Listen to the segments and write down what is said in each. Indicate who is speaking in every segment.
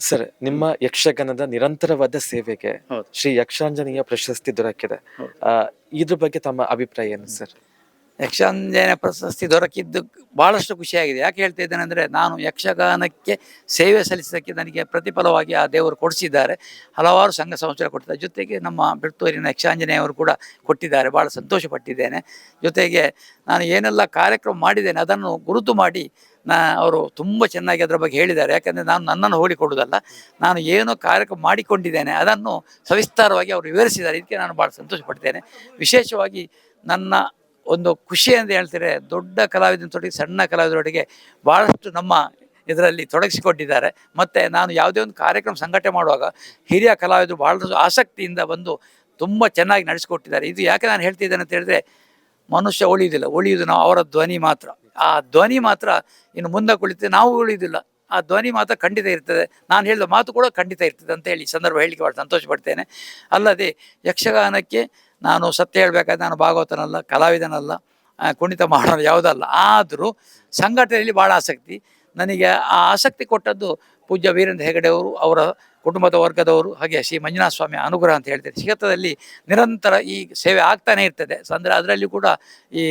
Speaker 1: Sir ನಿಮ್ಮ ಯಕ್ಷಗಾನದ ನಿರಂತರವಾದ ಸೇವೆಗೆ ಶ್ರೀ ಯಕ್ಷಾಂಜನೇಯ ಪ್ರಶಸ್ತಿ ದೊರಕಿದೆ. ಆ, ಇದ್ರ ಬಗ್ಗೆ ತಮ್ಮ ಅಭಿಪ್ರಾಯ ಏನು ಸರ್?
Speaker 2: ಯಕ್ಷಾಂಜನ ಪ್ರಶಸ್ತಿ ದೊರಕಿದ್ದು ಬಹಳಷ್ಟು ಖುಷಿಯಾಗಿದೆ. ಯಾಕೆ ಹೇಳ್ತಾ ಇದ್ದೇನೆ ಅಂದರೆ ನಾನು ಯಕ್ಷಗಾನಕ್ಕೆ ಸೇವೆ ಸಲ್ಲಿಸೋದಕ್ಕೆ ನನಗೆ ಪ್ರತಿಫಲವಾಗಿ ಆ ದೇವರು ಕೊಡಿಸಿದ್ದಾರೆ. ಹಲವಾರು ಸಂಘ ಸಂಸ್ಥೆಗಳು ಕೊಟ್ಟಿದ್ದಾರೆ. ಜೊತೆಗೆ ನಮ್ಮ ಬೆಳ್ತೂರಿನ ಯಕ್ಷಾಂಜನೆಯವರು ಕೂಡ ಕೊಟ್ಟಿದ್ದಾರೆ. ಭಾಳ ಸಂತೋಷಪಟ್ಟಿದ್ದೇನೆ. ಜೊತೆಗೆ ನಾನು ಏನೆಲ್ಲ ಕಾರ್ಯಕ್ರಮ ಮಾಡಿದ್ದೇನೆ ಅದನ್ನು ಗುರುತು ಮಾಡಿ ನಾ ಅವರು ತುಂಬ ಚೆನ್ನಾಗಿ ಅದರ ಬಗ್ಗೆ ಹೇಳಿದ್ದಾರೆ. ಯಾಕಂದರೆ ನಾನು ನನ್ನನ್ನು ಹೋಲಿಕೊಡುವುದಲ್ಲ ನಾನು ಏನು ಕಾರ್ಯಕ್ರಮ ಮಾಡಿಕೊಂಡಿದ್ದೇನೆ, ಅದನ್ನು ಸವಿಸ್ತಾರವಾಗಿ ಅವರು ವಿವರಿಸಿದ್ದಾರೆ. ಇದಕ್ಕೆ ನಾನು ಭಾಳ ಸಂತೋಷಪಡ್ತೇನೆ. ವಿಶೇಷವಾಗಿ ನನ್ನ ಒಂದು ಖುಷಿ ಅಂತ ಹೇಳ್ತಾರೆ ದೊಡ್ಡ ಕಲಾವಿದನ ತೊಡಗಿ ಸಣ್ಣ ಕಲಾವಿದರೊಟ್ಟಿಗೆ ಭಾಳಷ್ಟು ನಮ್ಮ ಇದರಲ್ಲಿ ತೊಡಗಿಸಿಕೊಂಡಿದ್ದಾರೆ ಮತ್ತು ನಾನು ಯಾವುದೇ ಒಂದು ಕಾರ್ಯಕ್ರಮ ಸಂಘಟನೆ ಮಾಡುವಾಗ ಹಿರಿಯ ಕಲಾವಿದರು ಭಾಳಷ್ಟು ಆಸಕ್ತಿಯಿಂದ ಬಂದು ತುಂಬ ಚೆನ್ನಾಗಿ ನಡೆಸಿಕೊಟ್ಟಿದ್ದಾರೆ. ಇದು ಯಾಕೆ ನಾನು ಹೇಳ್ತಿದ್ದೇನೆ ಅಂತ ಹೇಳಿದ್ರೆ ಮನುಷ್ಯ ಉಳಿಯುವುದಿಲ್ಲ, ಉಳಿಯುವುದು ನಾವು ಅವರ ಧ್ವನಿ ಮಾತ್ರ. ಆ ಧ್ವನಿ ಮಾತ್ರ ಇನ್ನು ಮುಂದೆ ಕುಳಿತು ನಾವು ಉಳಿಯುವುದಿಲ್ಲ. ಆ ಧ್ವನಿ ಮಾತ್ರ ಖಂಡಿತ ಇರ್ತದೆ. ನಾನು ಹೇಳಿದ ಮಾತು ಕೂಡ ಖಂಡಿತ ಇರ್ತದೆ ಅಂತ ಹೇಳಿ ಸಂದರ್ಭ ಹೇಳಿಕೆ ಭಾಳ ಸಂತೋಷ ಪಡ್ತೇನೆ ಅಲ್ಲದೆ ಯಕ್ಷಗಾನಕ್ಕೆ ನಾನು ಸತ್ಯ ಹೇಳಬೇಕಾದ್ರೆ ನಾನು ಭಾಗವತನಲ್ಲ, ಕಲಾವಿದನಲ್ಲ ಕುಣಿತ ಮಾಡೋದು ಯಾವುದಲ್ಲ. ಆದರೂ ಸಂಘಟನೆಯಲ್ಲಿ ಭಾಳ ಆಸಕ್ತಿ. ನನಗೆ ಆ ಆಸಕ್ತಿ ಕೊಟ್ಟದ್ದು ಪೂಜ್ಯ ವೀರೇಂದ್ರ ಹೆಗಡೆ ಅವರು, ಅವರ ಕುಟುಂಬದ ವರ್ಗದವರು, ಹಾಗೆ ಶ್ರೀ ಮಂಜುನಾಥ ಸ್ವಾಮಿ ಅನುಗ್ರಹ ಅಂತ ಹೇಳ್ತಾರೆ ಕ್ಷೇತ್ರದಲ್ಲಿ ನಿರಂತರ ಈ ಸೇವೆ ಆಗ್ತಾನೆ ಇರ್ತದೆ. ಅಂದರೆ ಅದರಲ್ಲಿ ಕೂಡ ಈ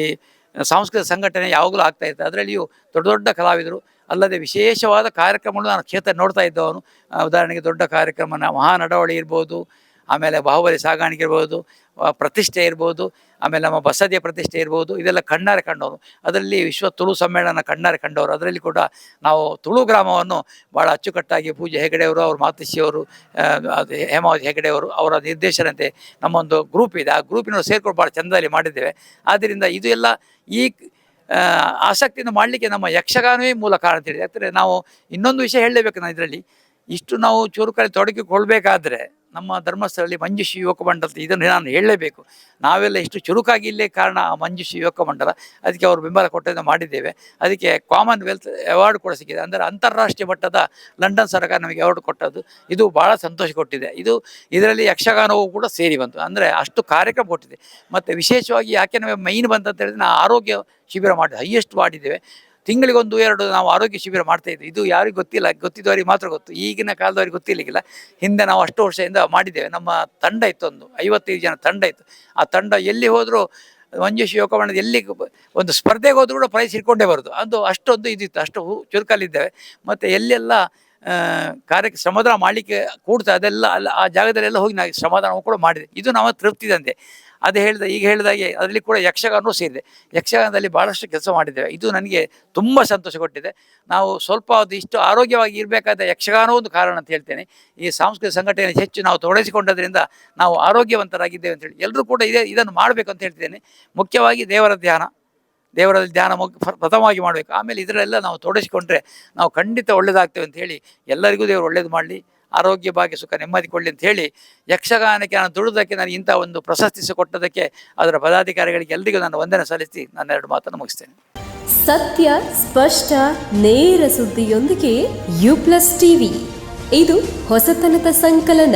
Speaker 2: ಸಾಂಸ್ಕೃತಿಕ ಸಂಘಟನೆ ಯಾವಾಗಲೂ ಆಗ್ತಾ ಇತ್ತು. ಅದರಲ್ಲಿಯೂ ದೊಡ್ಡ ದೊಡ್ಡ ಕಲಾವಿದರು, ಅಲ್ಲದೆ ವಿಶೇಷವಾದ ಕಾರ್ಯಕ್ರಮಗಳು ನಾನು ಕ್ಷೇತ್ರ ನೋಡ್ತಾ ಇದ್ದವನು. ಉದಾಹರಣೆಗೆ ದೊಡ್ಡ ಕಾರ್ಯಕ್ರಮ ಮಹಾನಡವಳಿ ಮಹಾ ನಡವಳಿ ಇರ್ಬೋದು ಆಮೇಲೆ ಬಾಹುಬಲಿ ಸಾಗಾಣಿಕೆ ಇರ್ಬೋದು ಪ್ರತಿಷ್ಠೆ ಇರ್ಬೋದು, ಆಮೇಲೆ ನಮ್ಮ ಬಸದಿಯ ಪ್ರತಿಷ್ಠೆ ಇರ್ಬೋದು, ಇದೆಲ್ಲ ಕಣ್ಣಾರೆ ಕಂಡವರು. ಅದರಲ್ಲಿ ವಿಶ್ವ ತುಳು ಸಮ್ಮೇಳನ ಕಣ್ಣಾರೆ ಕಂಡವರು. ಅದರಲ್ಲಿ ಕೂಡ ನಾವು ತುಳು ಗ್ರಾಮವನ್ನು ಭಾಳ ಅಚ್ಚುಕಟ್ಟಾಗಿ ಪೂಜೆ ಹೆಗಡೆಯವರು ಅವ್ರ ಮಾತೃಶಿಯವರು ಹೇಮಾವತಿ ಹೆಗಡೆಯವರು ಅವರ ನಿರ್ದೇಶನಂತೆ ನಮ್ಮೊಂದು ಗ್ರೂಪ್ ಇದೆ. ಆ ಗ್ರೂಪಿನವರು ಸೇರ್ಕೊಂಡು ಭಾಳ ಚಂದದಲ್ಲಿ ಮಾಡಿದ್ದೇವೆ. ಆದ್ದರಿಂದ ಇದು ಎಲ್ಲ ಈ ಆಸಕ್ತಿಯನ್ನು ಮಾಡಲಿಕ್ಕೆ ನಮ್ಮ ಯಕ್ಷಗಾನವೇ ಮೂಲ ಕಾರಣ ಅಂತ ಹೇಳಿ ಯಾಕಂದರೆ ನಾವು ಇನ್ನೊಂದು ವಿಷಯ ಹೇಳಲೇಬೇಕು ನಾನು ಇದರಲ್ಲಿ. ಇಷ್ಟು ನಾವು ಚುರುಕಲ್ಲಿ ತೊಡಗಿಕೊಳ್ಬೇಕಾದ್ರೆ ನಮ್ಮ ಧರ್ಮಸ್ಥಳದಲ್ಲಿ ಮಂಜುಶ್ರೀ ಯುವಕ ಮಂಡಲ ಇದನ್ನು ನಾನು ಹೇಳಲೇಬೇಕು. ನಾವೆಲ್ಲ ಇಷ್ಟು ಚುರುಕಾಗಿ ಇಲ್ಲೇ ಕಾರಣ ಆ ಮಂಜುಶ್ರೀ ಯುವಕ ಮಂಡಲ. ಅದಕ್ಕೆ ಅವರು ಬೆಂಬಲ ಕೊಟ್ಟದ್ದು ಮಾಡಿದ್ದೇವೆ. ಅದಕ್ಕೆ ಕಾಮನ್ವೆಲ್ತ್ ಅವಾರ್ಡ್ ಕೂಡ ಸಿಕ್ಕಿದೆ. ಅಂದರೆ ಅಂತಾರಾಷ್ಟ್ರೀಯ ಮಟ್ಟದ ಲಂಡನ್ ಸರ್ಕಾರ ನಮಗೆ ಅವಾರ್ಡ್ ಕೊಟ್ಟದ್ದು. ಇದು ಭಾಳ ಸಂತೋಷ ಕೊಟ್ಟಿದೆ. ಇದು ಇದರಲ್ಲಿ ಯಕ್ಷಗಾನವೂ ಕೂಡ ಸೇರಿ ಬಂತು. ಅಂದರೆ ಅಷ್ಟು ಕಾರ್ಯಕ್ರಮ ಕೊಟ್ಟಿದೆ. ಮತ್ತು ವಿಶೇಷವಾಗಿ ಯಾಕೆ ನಮಗೆ ಮೈನ್ ಬಂತಂತ ಹೇಳಿದ್ರೆ ನಾವು ಆರೋಗ್ಯ ಶಿಬಿರ ಮಾಡಿದೆ ಹೈಯೆಸ್ಟ್ ಮಾಡಿದ್ದೇವೆ ತಿಂಗಳಿಗೊಂದು ಎರಡು ನಾವು ಆರೋಗ್ಯ ಶಿಬಿರ ಮಾಡ್ತಾ ಇದ್ವಿ. ಇದು ಯಾರಿಗೂ ಗೊತ್ತಿಲ್ಲ ಗೊತ್ತಿದ್ದವರಿಗೆ ಮಾತ್ರ ಗೊತ್ತು. ಈಗಿನ ಕಾಲದವರಿಗೆ ಗೊತ್ತಿರ್ಲಿಕ್ಕಿಲ್ಲ. ಹಿಂದೆ ನಾವು ಅಷ್ಟು ವರ್ಷದಿಂದ ಮಾಡಿದ್ದೇವೆ. ನಮ್ಮ ತಂಡ ಇತ್ತು ಒಂದು, ಐವತ್ತೈದು ಜನ ತಂಡ ಇತ್ತು. ಆ ತಂಡ ಎಲ್ಲಿ ಹೋದರೂ ಮಂಜುಷ್ ಯೋಗಮಂಡದ ಎಲ್ಲಿ ಒಂದು ಸ್ಪರ್ಧೆಗೆ ಹೋದರೂ ಕೂಡ ಪ್ರೈಸ್ ಹಿಡ್ಕೊಂಡೇ ಬರೋದು. ಅದು ಅಷ್ಟೊಂದು ಇದಿತ್ತು, ಅಷ್ಟು ಚುರುಕಲ್ಲಿದ್ದೇವೆ ಮತ್ತು ಎಲ್ಲೆಲ್ಲ ಕಾರ್ಯ ಕಾರ್ಯಕ್ಕೆ ಶ್ರಮದಾನ ಮಾಡಲಿಕ್ಕೆ ಕೂಡ್ತಾ ಅದೆಲ್ಲ, ಅಲ್ಲಿ, ಆ ಜಾಗದಲ್ಲೆಲ್ಲ ಹೋಗಿ ನಾವು ಸಮಾಧಾನವೂ ಕೂಡ ಮಾಡಿದೆ. ಇದು ನಾವು ತೃಪ್ತಿದಂತೆ ಅದೇ ಹೇಳಿದ, ಈಗ ಹೇಳಿದಾಗೆ ಅದರಲ್ಲಿ ಕೂಡ ಯಕ್ಷಗಾನವೂ ಸೇರಿದೆ. ಯಕ್ಷಗಾನದಲ್ಲಿ ಭಾಳಷ್ಟು ಕೆಲಸ ಮಾಡಿದ್ದೇವೆ. ಇದು ನನಗೆ ತುಂಬ ಸಂತೋಷ ಕೊಟ್ಟಿದೆ. ನಾವು ಸ್ವಲ್ಪ ಅದು ಇಷ್ಟು ಆರೋಗ್ಯವಾಗಿ ಇರಬೇಕಾದ ಯಕ್ಷಗಾನ ಒಂದು ಕಾರಣ ಅಂತ ಹೇಳ್ತೇನೆ. ಈ ಸಾಂಸ್ಕೃತಿಕ ಸಂಘಟನೆ ಹೆಚ್ಚು ನಾವು ತೊಡಗಿಸಿಕೊಂಡದ್ರಿಂದ ನಾವು ಆರೋಗ್ಯವಂತರಾಗಿದ್ದೇವೆ ಅಂತೇಳಿ ಎಲ್ಲರೂ ಕೂಡ ಇದೇ, ಇದನ್ನು ಮಾಡಬೇಕು ಅಂತ ಹೇಳ್ತೇನೆ. ಮುಖ್ಯವಾಗಿ ದೇವರ ಧ್ಯಾನ. ದೇವರಲ್ಲಿ ಧ್ಯಾನ ಪ್ರಥಮವಾಗಿ ಮಾಡಬೇಕು. ಆಮೇಲೆ ಇದರೆಲ್ಲ ನಾವು ತೊಡಗಿಸಿಕೊಂಡ್ರೆ ನಾವು ಖಂಡಿತ ಒಳ್ಳೇದಾಗ್ತೇವೆ ಅಂತ ಹೇಳಿ ಎಲ್ಲರಿಗೂ ದೇವರು ಒಳ್ಳೇದು ಮಾಡಲಿ. ಆರೋಗ್ಯ ಭಾಗ್ಯ ಸುಖ ನೆಮ್ಮದಿ ಕೊಡಲಿ ಅಂತ ಹೇಳಿ ಯಕ್ಷಗಾನಕ್ಕೆ ನಾನು ದುಡಿದಕ್ಕೆ ನಾನು ಇಂಥ ಒಂದು ಪ್ರಶಸ್ತಿ ಕೊಟ್ಟದಕ್ಕೆ ಅದರ ಪದಾಧಿಕಾರಿಗಳಿಗೆ ಎಲ್ಲರಿಗೂ ನಾನು ವಂದನೆ ಸಲ್ಲಿಸಿ ನನ್ನ ಎರಡು ಮಾತನ್ನು ಮುಗಿಸ್ತೇನೆ.
Speaker 3: ಸತ್ಯ, ಸ್ಪಷ್ಟ, ನೇರ ಸುದ್ದಿಯೊಂದಿಗೆ ಯು ಪ್ಲಸ್ ಟಿವಿ. ಇದು ಹೊಸತನದ ಸಂಕಲನ.